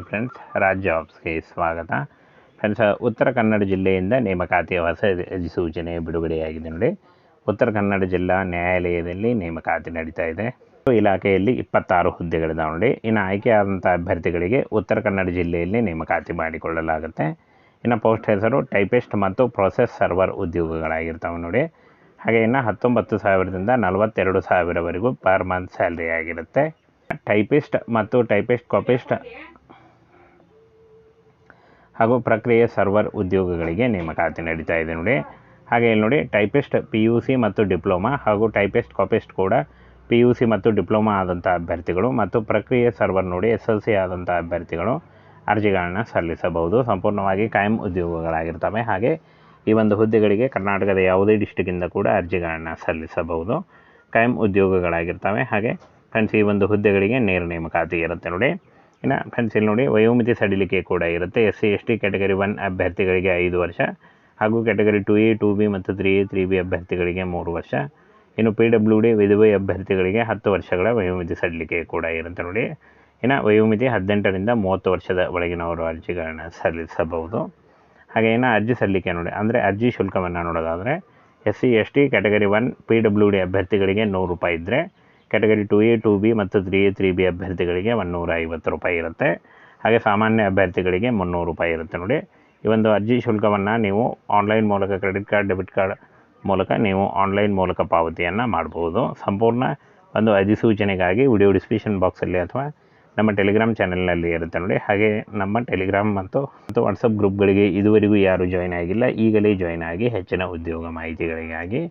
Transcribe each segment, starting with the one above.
Friends Raj ಜಾಬ್ಸ್ಗೆ ಸ್ವಾಗತ. Friends Uttara Kannada ಜಿಲ್ಲೆಯಿಂದ ನೇಮಕಾತಿಯ ಹೊಸ ಅಧಿಸೂಚನೆ ಬಿಡುಗಡೆಯಾಗಿದೆ ನೋಡಿ. ಉತ್ತರ ಕನ್ನಡ ಜಿಲ್ಲಾ ನ್ಯಾಯಾಲಯದಲ್ಲಿ ನೇಮಕಾತಿ ನಡೀತಾ ಇದೆ. ಇಲಾಖೆಯಲ್ಲಿ ಇಪ್ಪತ್ತಾರು ಹುದ್ದೆಗಳಿದಾವೆ ನೋಡಿ. ಇನ್ನು ಆಯ್ಕೆಯಾದಂಥ ಅಭ್ಯರ್ಥಿಗಳಿಗೆ ಉತ್ತರ ಕನ್ನಡ ಜಿಲ್ಲೆಯಲ್ಲಿ ನೇಮಕಾತಿ ಮಾಡಿಕೊಳ್ಳಲಾಗುತ್ತೆ. ಇನ್ನು ಪೋಸ್ಟ್ ಹೆಸರು, ಟೈಪಿಸ್ಟ್ ಮತ್ತು ಪ್ರೊಸೆಸ್ ಸರ್ವರ್ ಉದ್ಯೋಗಗಳಾಗಿರ್ತವೆ ನೋಡಿ. ಹಾಗೆ ಇನ್ನು ಹತ್ತೊಂಬತ್ತು ಸಾವಿರದಿಂದ ನಲವತ್ತೆರಡು ಸಾವಿರವರೆಗೂ ಪರ್ ಮಂತ್ ಸ್ಯಾಲ್ರಿ ಆಗಿರುತ್ತೆ. ಟೈಪಿಸ್ಟ್ ಮತ್ತು ಟೈಪಿಸ್ಟ್, ಕಾಪಿಸ್ಟ್ ಹಾಗೂ ಪ್ರಕ್ರಿಯೆ ಸರ್ವರ್ ಉದ್ಯೋಗಗಳಿಗೆ ನೇಮಕಾತಿ ನಡೀತಾ ಇದೆ ನೋಡಿ. ಹಾಗೆ ಇಲ್ಲಿ ನೋಡಿ ಟೈಪಿಸ್ಟ್ ಪಿ ಯು ಸಿ ಮತ್ತು ಡಿಪ್ಲೊಮಾ ಹಾಗೂ ಟೈಪಿಸ್ಟ್ ಕಾಪಿಸ್ಟ್ ಕೂಡ ಪಿ ಯು ಸಿ ಮತ್ತು ಡಿಪ್ಲೊಮಾ ಆದಂಥ ಅಭ್ಯರ್ಥಿಗಳು ಮತ್ತು ಪ್ರಕ್ರಿಯೆ ಸರ್ವರ್ ನೋಡಿ ಎಸ್ ಎಲ್ ಸಿ ಆದಂಥ ಅಭ್ಯರ್ಥಿಗಳು ಅರ್ಜಿಗಳನ್ನು ಸಲ್ಲಿಸಬಹುದು. ಸಂಪೂರ್ಣವಾಗಿ ಕಾಯಂ ಉದ್ಯೋಗಗಳಾಗಿರ್ತವೆ. ಹಾಗೆ ಈ ಒಂದು ಹುದ್ದೆಗಳಿಗೆ ಕರ್ನಾಟಕದ ಯಾವುದೇ ಡಿಸ್ಟಿಕ್ಕಿಂದ ಕೂಡ ಅರ್ಜಿಗಳನ್ನು ಸಲ್ಲಿಸಬಹುದು. ಕಾಯಂ ಉದ್ಯೋಗಗಳಾಗಿರ್ತವೆ. ಹಾಗೆ ಫ್ರೆಂಡ್ಸ್ ಈ ಒಂದು ಹುದ್ದೆಗಳಿಗೆ ನೇರ ನೇಮಕಾತಿ ಇರುತ್ತೆ ನೋಡಿ. ಇನ್ನು ಪೆನ್ಸಿಲ್ ನೋಡಿ ವಯೋಮಿತಿ ಸಡಿಲಿಕೆ ಕೂಡ ಇರುತ್ತೆ. S C S T category one ಅಭ್ಯರ್ಥಿಗಳಿಗೆ ಐದು ವರ್ಷ ಹಾಗೂ category two A two B ಮತ್ತು ತ್ರೀ ಎ ತ್ರೀ ಬಿ ಅಭ್ಯರ್ಥಿಗಳಿಗೆ ಮೂರು ವರ್ಷ. ಇನ್ನು ಪಿ ಡಬ್ಲ್ಯೂ ಡಿ ವಿಧವೆ ಅಭ್ಯರ್ಥಿಗಳಿಗೆ ಹತ್ತು ವರ್ಷಗಳ ವಯೋಮಿತಿ ಸಡಿಲಿಕೆ ಕೂಡ ಇರುತ್ತೆ ನೋಡಿ. ಇನ್ನು ವಯೋಮಿತಿ ಹದಿನೆಂಟರಿಂದ ಮೂವತ್ತು ವರ್ಷದ ಒಳಗಿನವರು ಅರ್ಜಿಗಳನ್ನು ಸಲ್ಲಿಸಬಹುದು. ಹಾಗೆ ಇನ್ನು ಅರ್ಜಿ ಸಲ್ಲಿಕೆ ನೋಡಿ, ಅಂದರೆ ಅರ್ಜಿ ಶುಲ್ಕವನ್ನು ನೋಡೋದಾದರೆ S C S T category one P W D ಅಭ್ಯರ್ಥಿಗಳಿಗೆ ನೂರು ರೂಪಾಯಿ ಇದ್ದರೆ category two A two B ಮತ್ತು ತ್ರೀ ಎ ತ್ರೀ ಬಿ ಅಭ್ಯರ್ಥಿಗಳಿಗೆ ಒನ್ನೂರ ಐವತ್ತು ರೂಪಾಯಿ ಇರುತ್ತೆ. ಹಾಗೆ ಸಾಮಾನ್ಯ ಅಭ್ಯರ್ಥಿಗಳಿಗೆ ಮುನ್ನೂರು ರೂಪಾಯಿ ಇರುತ್ತೆ ನೋಡಿ. ಈ ಒಂದು ಅರ್ಜಿ ಶುಲ್ಕವನ್ನು ನೀವು ಆನ್ಲೈನ್ ಮೂಲಕ ಕ್ರೆಡಿಟ್ ಕಾರ್ಡ್ ಡೆಬಿಟ್ ಕಾರ್ಡ್ ಮೂಲಕ ನೀವು ಆನ್ಲೈನ್ ಮೂಲಕ ಪಾವತಿಯನ್ನು ಮಾಡ್ಬೋದು. ಸಂಪೂರ್ಣ ಒಂದು ಅಧಿಸೂಚನೆಗಾಗಿ ವಿಡಿಯೋ ಡಿಸ್ಕ್ರಿಪ್ಷನ್ ಬಾಕ್ಸಲ್ಲಿ ಅಥವಾ ನಮ್ಮ ಟೆಲಿಗ್ರಾಮ್ ಚಾನೆಲ್ನಲ್ಲಿ ಇರುತ್ತೆ ನೋಡಿ. ಹಾಗೆ ನಮ್ಮ ಟೆಲಿಗ್ರಾಮ್ ಮತ್ತು ಮತ್ತು ವಾಟ್ಸಪ್ ಗ್ರೂಪ್ಗಳಿಗೆ ಇದುವರೆಗೂ ಯಾರು ಜಾಯ್ನ್ ಆಗಿಲ್ಲ, ಈಗಲೇ ಜಾಯ್ನ್ ಆಗಿ ಹೆಚ್ಚಿನ ಉದ್ಯೋಗ ಮಾಹಿತಿಗಳಿಗಾಗಿ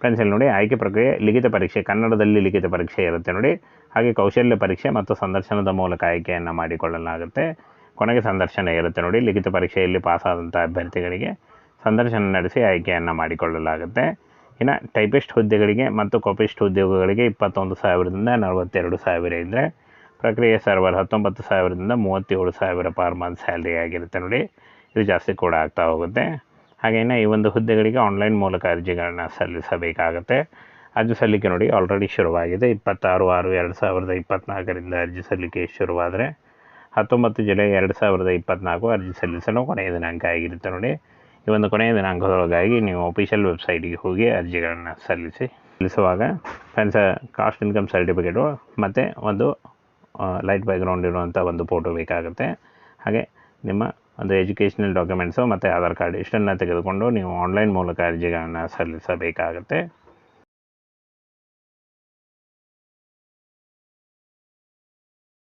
ಫ್ರೆಂಡ್ಸ್ ನೋಡಿ, ಆಯ್ಕೆ ಪ್ರಕ್ರಿಯೆ, ಲಿಖಿತ ಪರೀಕ್ಷೆ, ಕನ್ನಡದಲ್ಲಿ ಲಿಖಿತ ಪರೀಕ್ಷೆ ಇರುತ್ತೆ ನೋಡಿ. ಹಾಗೆ ಕೌಶಲ್ಯ ಪರೀಕ್ಷೆ ಮತ್ತು ಸಂದರ್ಶನದ ಮೂಲಕ ಆಯ್ಕೆಯನ್ನು ಮಾಡಿಕೊಳ್ಳಲಾಗುತ್ತೆ. ಕೊನೆಗೆ ಸಂದರ್ಶನ ಇರುತ್ತೆ ನೋಡಿ. ಲಿಖಿತ ಪರೀಕ್ಷೆಯಲ್ಲಿ ಪಾಸಾದಂಥ ಅಭ್ಯರ್ಥಿಗಳಿಗೆ ಸಂದರ್ಶನ ನಡೆಸಿ ಆಯ್ಕೆಯನ್ನು ಮಾಡಿಕೊಳ್ಳಲಾಗುತ್ತೆ. ಇನ್ನು ಟೈಪಿಸ್ಟ್ ಹುದ್ದೆಗಳಿಗೆ ಮತ್ತು ಕಾಪಿಸ್ಟ್ ಉದ್ಯೋಗಗಳಿಗೆ ಇಪ್ಪತ್ತೊಂದು ಸಾವಿರದಿಂದ ನಲವತ್ತೆರಡು ಸಾವಿರ ಇದ್ದರೆ ಪ್ರಕ್ರಿಯೆ ಸರ್ವರ್ ಹತ್ತೊಂಬತ್ತು ಸಾವಿರದಿಂದ ಮೂವತ್ತೇಳು ಸಾವಿರ ಪರ್ ಮಂತ್ ಸ್ಯಾಲ್ರಿ ಆಗಿರುತ್ತೆ ನೋಡಿ. ಇದು ಜಾಸ್ತಿ ಕೂಡ ಆಗ್ತಾ ಹೋಗುತ್ತೆ. ಹಾಗೆಯೇ ಈ ಒಂದು ಹುದ್ದೆಗಳಿಗೆ ಆನ್ಲೈನ್ ಮೂಲಕ ಅರ್ಜಿಗಳನ್ನು ಸಲ್ಲಿಸಬೇಕಾಗತ್ತೆ. ಅರ್ಜಿ ಸಲ್ಲಿಕೆ ನೋಡಿ ಆಲ್ರೆಡಿ ಶುರುವಾಗಿದೆ. ಇಪ್ಪತ್ತಾರು ಆರು ಎರಡು ಸಾವಿರದ ಇಪ್ಪತ್ತ್ನಾಲ್ಕರಿಂದ ಅರ್ಜಿ ಸಲ್ಲಿಕೆ ಶುರುವಾದರೆ ಹತ್ತೊಂಬತ್ತು ಜುಲೈ ಎರಡು ಸಾವಿರದ ಇಪ್ಪತ್ತ್ನಾಲ್ಕು ಅರ್ಜಿ ಸಲ್ಲಿಸಲು ಕೊನೆಯ ದಿನಾಂಕ ಆಗಿರುತ್ತೆ ನೋಡಿ. ಈ ಒಂದು ಕೊನೆಯ ದಿನಾಂಕದೊಳಗಾಗಿ ನೀವು ಅಫಿಷಿಯಲ್ ವೆಬ್ಸೈಟಿಗೆ ಹೋಗಿ ಅರ್ಜಿಗಳನ್ನು ಸಲ್ಲಿಸಿ, ಸಲ್ಲಿಸುವಾಗ ಫ್ರೆಂಡ್ಸ ಕಾಸ್ಟ್ ಇನ್ಕಮ್ ಸರ್ಟಿಫಿಕೇಟು ಮತ್ತು ಒಂದು ಲೈಟ್ ಬ್ಯಾಕ್ಗ್ರೌಂಡ್ ಇರುವಂಥ ಒಂದು ಫೋಟೋ ಬೇಕಾಗುತ್ತೆ. ಹಾಗೆ ನಿಮ್ಮ ಒಂದು ಎಜುಕೇಷನಲ್ ಡಾಕ್ಯುಮೆಂಟ್ಸು ಮತ್ತು ಆಧಾರ್ ಕಾರ್ಡ್ ಇಷ್ಟನ್ನು ತೆಗೆದುಕೊಂಡು ನೀವು ಆನ್ಲೈನ್ ಮೂಲಕ ಅರ್ಜಿಗಳನ್ನು ಸಲ್ಲಿಸಬೇಕಾಗುತ್ತೆ.